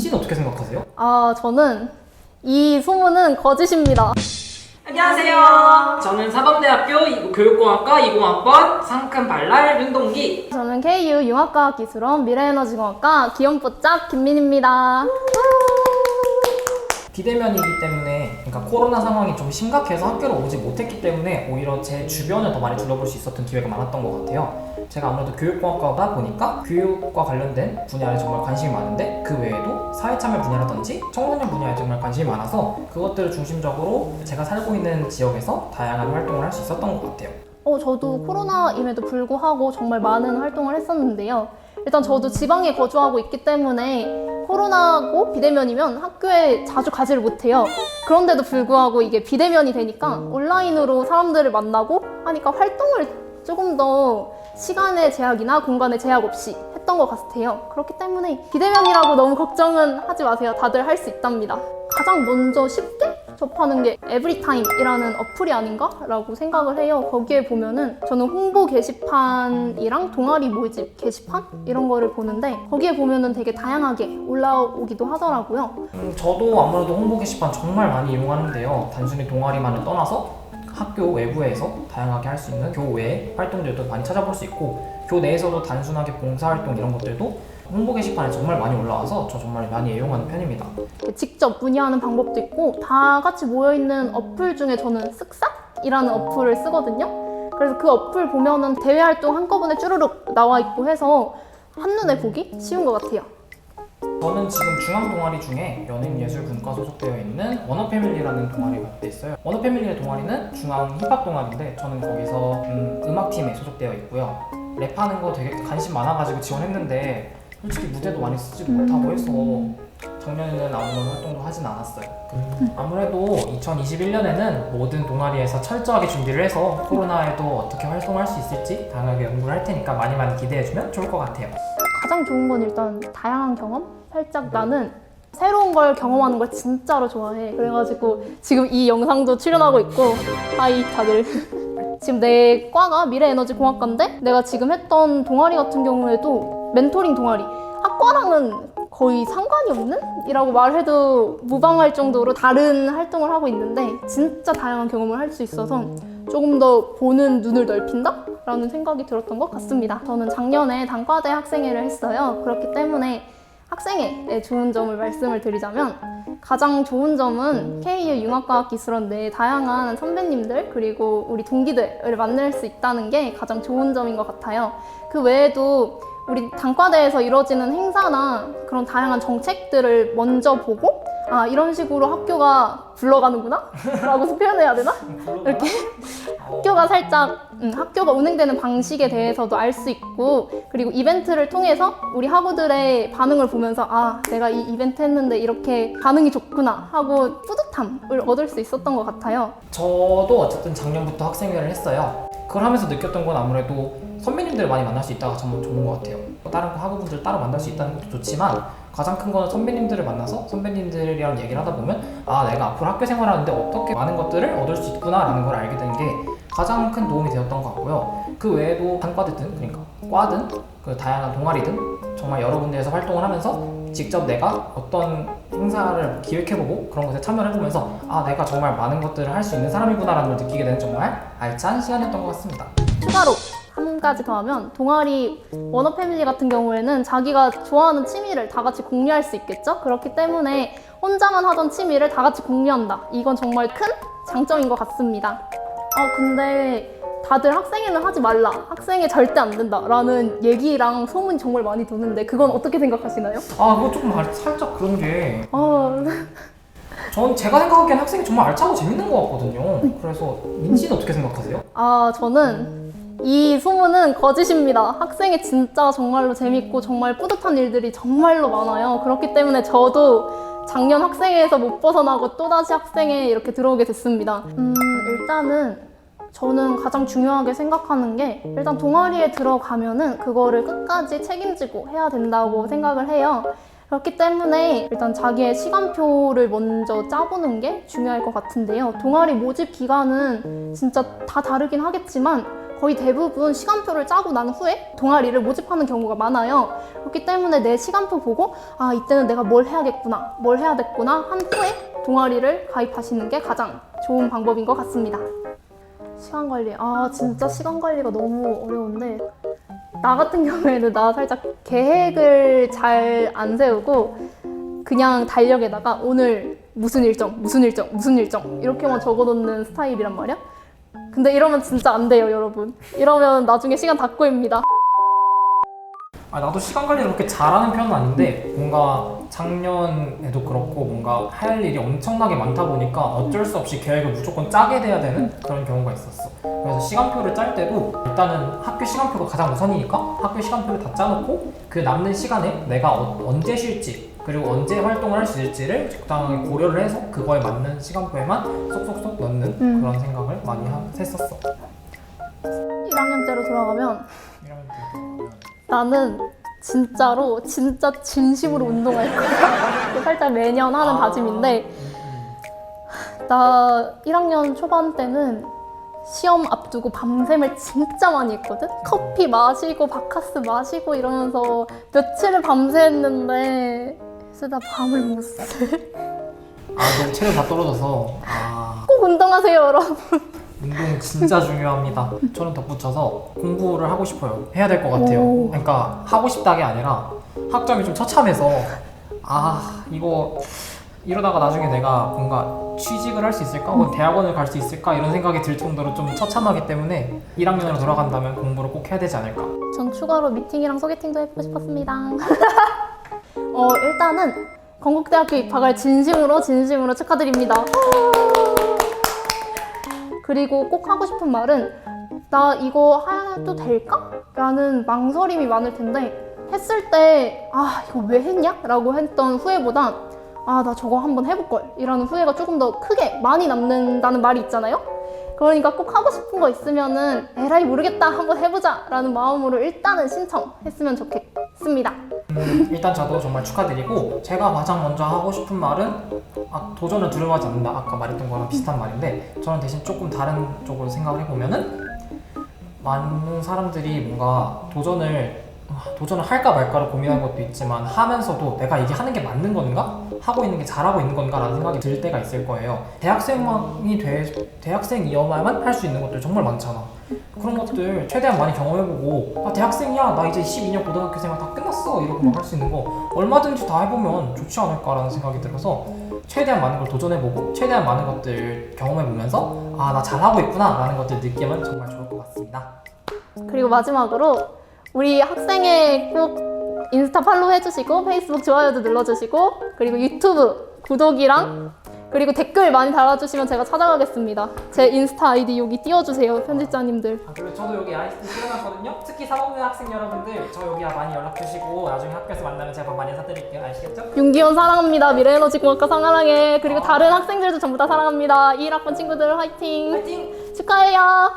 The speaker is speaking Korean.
민지는 어떻게 생각하세요? 아, 저는 이 소문은 거짓입니다. 안녕하세요. 저는 사범대학교 이- 교육공학과 20학번 상큼 발랄 윤동기. 저는 KU 융합과학기술원 미래에너지공학과 기원뽀짝 김민입니다. 비대면이기 때문에 그러니까 코로나 상황이 좀 심각해서 학교를 오지 못했기 때문에 오히려 제 주변을 더 많이 둘러볼 수 있었던 기회가 많았던 것 같아요. 제가 아무래도 교육공학과다 보니까 교육과 관련된 분야에 정말 관심이 많은데 그 외에도 사회참여 분야라든지 청소년 분야에 정말 관심이 많아서 그것들을 중심적으로 제가 살고 있는 지역에서 다양한 활동을 할 수 있었던 것 같아요. 어, 저도 코로나임에도 불구하고 정말 많은 활동을 했었는데요. 일단 저도 지방에 거주하고 있기 때문에 코로나고 비대면이면 학교에 자주 가지를 못해요. 그런데도 불구하고 이게 비대면이 되니까 온라인으로 사람들을 만나고 하니까 활동을 조금 더 시간의 제약이나 공간의 제약 없이 했던 것 같아요. 그렇기 때문에 비대면이라고 너무 걱정은 하지 마세요. 다들 할 수 있답니다. 가장 먼저 쉽게 접하는 게 에브리타임이라는 어플이 아닌가라고 생각을 해요. 거기에 보면은 저는 홍보 게시판이랑 동아리 모집 게시판 이런 거를 보는데 거기에 보면은 되게 다양하게 올라오기도 하더라고요. 음, 저도 아무래도 홍보 게시판 정말 많이 이용하는데요. 단순히 동아리만을 떠나서 학교 외부에서 다양하게 할 수 있는 교외 활동들도 많이 찾아볼 수 있고 교 내에서도 단순하게 봉사활동 이런 것들도 홍보 게시판에 정말 많이 올라와서 저 정말 많이 애용하는 편입니다. 직접 문의하는 방법도 있고 다 같이 모여 있는 어플 중에 저는 쓱싹이라는 어플을 쓰거든요. 그래서 그 어플 보면은 대외 활동 한꺼번에 쭈르륵 나와 있고 해서 한눈에 보기 쉬운 것 같아요. 저는 지금 중앙 동아리 중에 연예인예술분과 소속되어 있는 원어패밀리라는 동아리가 있어요. 원어패밀리의 동아리는 중앙 힙합 동아리인데 저는 거기서 음, 음악팀에 소속되어 있고요. 랩하는 거 되게 관심 많아가지고 지원했는데 솔직히 무대도 많이 쓰지도 못하고 해서 작년에는 아무런 활동도 하진 않았어요. 아무래도 2021년에는 모든 동아리에서 철저하게 준비를 해서 코로나에도 어떻게 활동할 수 있을지 다양하게 연구를 할 테니까 많이 많이 기대해주면 좋을 것 같아요. 가장 좋은 건 일단 다양한 경험? 살짝 나는 새로운 걸 경험하는 걸 진짜로 좋아해. 그래가지고 지금 이 영상도 출연하고 있고, 하이, 다들. 지금 내 과가 미래에너지공학과인데 내가 지금 했던 동아리 같은 경우에도 멘토링 동아리. 학과랑은 거의 상관이 없는? 이라고 말해도 무방할 정도로 다른 활동을 하고 있는데 진짜 다양한 경험을 할 수 있어서 조금 더 보는 눈을 넓힌다? 라는 생각이 들었던 것 같습니다. 저는 작년에 단과대 학생회를 했어요. 그렇기 때문에 학생회의 좋은 점을 말씀을 드리자면 가장 좋은 점은 KU 융합과학기술원 내 다양한 선배님들 그리고 우리 동기들을 만날 수 있다는 게 가장 좋은 점인 것 같아요. 그 외에도 우리 단과대에서 이루어지는 행사나 그런 다양한 정책들을 먼저 보고 아 이런 식으로 학교가 굴러가는구나 라고 표현해야 되나? 이렇게 학교가 살짝 음, 학교가 운행되는 방식에 대해서도 알 수 있고 그리고 이벤트를 통해서 우리 학우들의 반응을 보면서 아 내가 이 이벤트 했는데 이렇게 반응이 좋구나 하고 뿌듯함을 얻을 수 있었던 것 같아요. 저도 어쨌든 작년부터 학생회를 했어요. 그걸 하면서 느꼈던 건 아무래도 선배님들을 많이 만날 수 있다가 정말 좋은 것 같아요. 다른 학우분들 따로 만날 수 있다는 것도 좋지만 가장 큰 거는 선배님들을 만나서 선배님들이랑 얘기를 하다 보면 아 내가 앞으로 학교 생활하는데 어떻게 많은 것들을 얻을 수 있구나라는 걸 알게 된 게 가장 큰 도움이 되었던 것 같고요. 그 외에도 단과든 그러니까 과든 그 다양한 동아리든 정말 여러 군데에서 활동을 하면서 직접 내가 어떤 행사를 기획해보고 그런 것에 참여를 해보면서 아 내가 정말 많은 것들을 할 수 있는 사람이구나라는 걸 느끼게 되는 정말 알찬 시간이었던 것 같습니다. 추가로 한 가지 더 하면 동아리 원어 패밀리 같은 경우에는 자기가 좋아하는 취미를 다 같이 공유할 수 있겠죠? 그렇기 때문에 혼자만 하던 취미를 다 같이 공유한다. 이건 정말 큰 장점인 것 같습니다. 아, 근데 다들 학생회는 하지 말라. 학생회 절대 안 된다. 라는 얘기랑 소문이 정말 많이 도는데 그건 어떻게 생각하시나요? 아 그거 조금 알- 살짝 그런 게 아, 전 제가 생각하기엔 학생이 정말 알차고 재밌는 것 같거든요. 그래서 민지는 어떻게 생각하세요? 아, 저는 이 소문은 거짓입니다. 학생회 진짜 정말로 재밌고 정말 뿌듯한 일들이 정말로 많아요. 그렇기 때문에 저도 작년 학생회에서 못 벗어나고 또다시 학생회에 이렇게 들어오게 됐습니다. 음, 일단은 저는 가장 중요하게 생각하는 게 일단 동아리에 들어가면은 그거를 끝까지 책임지고 해야 된다고 생각을 해요. 그렇기 때문에 일단 자기의 시간표를 먼저 짜보는 게 중요할 것 같은데요. 동아리 모집 기간은 진짜 다 다르긴 하겠지만 거의 대부분 시간표를 짜고 난 후에 동아리를 모집하는 경우가 많아요. 그렇기 때문에 내 시간표 보고 아 이때는 내가 뭘 해야겠구나, 뭘 해야겠구나 한 후에 동아리를 가입하시는 게 가장 좋은 방법인 것 같습니다. 시간 관리, 아 진짜 시간 관리가 너무 어려운데 나 같은 경우에는 나 살짝 계획을 잘 안 세우고 그냥 달력에다가 오늘 무슨 일정, 무슨 일정, 무슨 일정 이렇게만 적어놓는 스타일이란 말이야. 근데 이러면 진짜 안 돼요, 여러분. 이러면 나중에 시간 다 꼬입니다. 아, 나도 시간 관리를 그렇게 잘하는 편은 아닌데 뭔가 작년에도 그렇고 뭔가 할 일이 엄청나게 많다 보니까 어쩔 수 없이 계획을 무조건 짜게 돼야 되는 그런 경우가 있었어. 그래서 시간표를 짤 때도 일단은 학교 시간표가 가장 우선이니까 학교 시간표를 다 짜놓고 그 남는 시간에 내가 어- 언제 쉴지 그리고 언제 활동을 할 수 있을지를 적당하게 고려를 해서 그거에 맞는 시간표에만 쏙쏙쏙 넣는 음. 그런 생각을 많이 하- 했었어. 1학년 때로 돌아가면 나는 진짜로 진짜 진심으로 운동할 거야. 살짝 매년 하는 다짐인데 나 1학년 초반 때는 시험 앞두고 밤샘을 진짜 많이 했거든? 커피 마시고 바카스 마시고 이러면서 며칠을 밤새 했는데 나 밤을 못 새. 아, 너무 체력 다 떨어져서 아. 꼭 운동하세요 여러분. 운동 진짜 중요합니다. 저는 덧붙여서 공부를 하고 싶어요. 해야 될 것 같아요. 오. 그러니까 하고 싶다게 아니라 학점이 좀 처참해서 아 이거 이러다가 나중에 내가 뭔가 취직을 할 수 있을까? 혹은 대학원을 갈 수 있을까? 이런 생각이 들 정도로 좀 처참하기 때문에 1학년으로 돌아간다면 공부를 꼭 해야 되지 않을까? 전 추가로 미팅이랑 소개팅도 해보고 싶었습니다. 어, 일단은 건국대학교 입학을 진심으로 진심으로 축하드립니다. 그리고 꼭 하고 싶은 말은 나 이거 해도 될까? 라는 망설임이 많을 텐데 했을 때 아 이거 왜 했냐? 라고 했던 후회보다 아 나 저거 한번 해볼걸 이라는 후회가 조금 더 크게 많이 남는다는 말이 있잖아요 그러니까 꼭 하고 싶은 거 있으면은 에라이 모르겠다 한번 해보자 라는 마음으로 일단은 신청했으면 좋겠습니다 음, 일단 저도 정말 축하드리고 제가 가장 먼저 하고 싶은 말은 아, 도전을 두려워하지 않는다 아까 말했던 거랑 비슷한 말인데 저는 대신 조금 다른 쪽으로 생각을 해보면은 많은 사람들이 뭔가 도전을 아, 도전을 할까 말까를 고민하는 것도 있지만 하면서도 내가 이게 하는 게 맞는 건가? 하고 있는 게 잘하고 있는 건가? 라는 생각이 들 때가 있을 거예요. 대학생이 돼, 대학생이어야만 할 수 있는 것들 정말 많잖아. 그런 것들 최대한 많이 경험해보고 나 대학생이야 나 이제 12년 고등학교 생활 다 끝났어 이러고 막 할 수 있는 거 얼마든지 다 해보면 좋지 않을까라는 생각이 들어서 최대한 많은 걸 도전해보고 최대한 많은 것들 경험해보면서 아 나 잘하고 있구나 라는 것들 느끼면 정말 좋을 것 같습니다. 그리고 마지막으로 우리 학생회 꼭 인스타 팔로우 해주시고 페이스북 좋아요도 눌러주시고 그리고 유튜브 구독이랑 그리고 댓글 많이 달아주시면 제가 찾아가겠습니다. 제 인스타 아이디 여기 띄워주세요 편집자님들. 아, 그리고 저도 여기 아이스티 실어놨거든요. 특히 사범대 학생 여러분들 저 여기 많이 연락 주시고 나중에 학교에서 만나면 제가 밥 많이 사드릴게요. 아시겠죠? 윤기원 사랑합니다. 미래에너지공학과 상하랑해. 그리고 다른 학생들도 전부 다 사랑합니다. 21학번 친구들 화이팅! 화이팅! 축하해요